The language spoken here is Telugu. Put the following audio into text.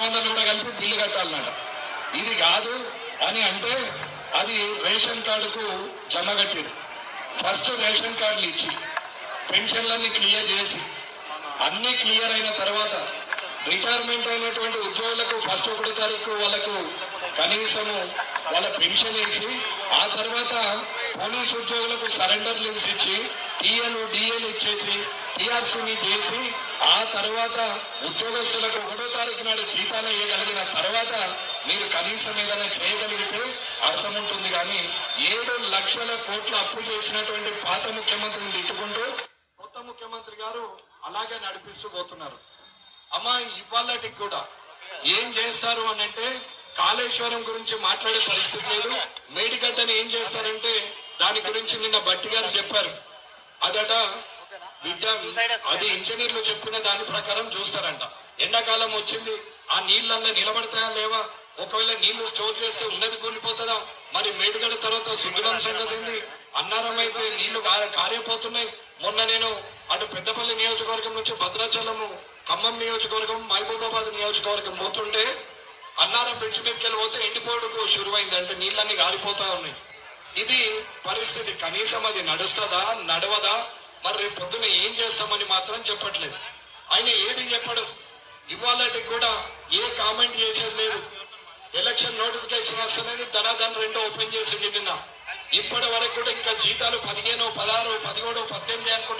వందలు కూడా కలిపి బిల్లు కట్టాలన్నట ఇది కాదు అని అంటే అది రేషన్ కార్డుకు జమ కట్టిరు. ఫస్ట్ రేషన్ కార్డులు ఇచ్చి పెన్షన్లన్నీ క్లియర్ చేసి అన్ని క్లియర్ అయిన తర్వాత రిటైర్మెంట్ అయినటువంటి ఉద్యోగులకు ఫస్ట్ ఒకటి తారీఖు వాళ్ళకు కనీసము వాళ్ళ పెన్షన్ వేసి ఆ తర్వాత పోలీసు ఉద్యోగులకు సరెండర్ లీవ్స్ ఇచ్చి టీఎలు డిఎల్ ఇచ్చేసి టీఆర్సీని చేసి ఆ తర్వాత ఉద్యోగస్తులకు ఒకటో తారీఖు నాడు జీతాలు వేయగలిగిన తర్వాత మీరు కనీసం ఏదైనా చేయగలిగితే అర్థం ఉంటుంది కానీ ఏడు లక్షల కోట్ల అప్పు చేసినటువంటి పాత ముఖ్యమంత్రిని తిట్టుకుంటూ కొత్త ముఖ్యమంత్రి గారు అలాగే నడిపిస్తూ పోతున్నారు. అమ్మా ఇవాళటికి కూడా. ఏం చేస్తారు అని అంటే కాళేశ్వరం గురించి మాట్లాడే పరిస్థితి లేదు. మేడిగడ్డని ఏం చేస్తారంటే దాని గురించి నిన్న బట్టి గారు చెప్పారు. అదట విద్యా అది ఇంజనీర్లు చెప్పిన దాని ప్రకారం చూస్తారంట. ఎండాకాలం వచ్చింది ఆ నీళ్ళల్లో నిలబడతాయా లేవా? ఒకవేళ నీళ్ళు స్టోర్ చేస్తే ఉన్నది కూలిపోతుందా? మరి మేడుగడ తర్వాత సుగ్గులం సంగతి అన్నారం అయితే నీళ్ళు కారిపోతున్నాయి. మొన్న నేను అటు పెద్దపల్లి నియోజకవర్గం నుంచి భద్రాచలము ఖమ్మం నియోజకవర్గం మహబూబాబాద్ నియోజకవర్గం పోతుంటే అన్నారం బ్రిడ్జ్ మీదకి వెళ్ళి పోతే ఎండిపోవడకు శురువైంది అంటే నీళ్ళన్నీ గారిపోతా ఉన్నాయి. ఇది పరిస్థితి కనీసం అది నడుస్తుందా నడవదా? మరి రేపు పొద్దున ఏం చేస్తామని మాత్రం చెప్పట్లేదు. ఆయన ఏది చెప్పడు. ఇవాళకి కూడా ఏ కామెంట్ చేసేది లేదు. ఎలక్షన్ నోటిఫికేషన్ వస్తున్నది ధనాధన్ రెండో ఓపెన్ చేసింది నిన్న. ఇప్పటి వరకు కూడా ఇంకా జీతాలు పదిహేను పదహారు పదిహేడు పద్దెనిమిది అనుకుంటే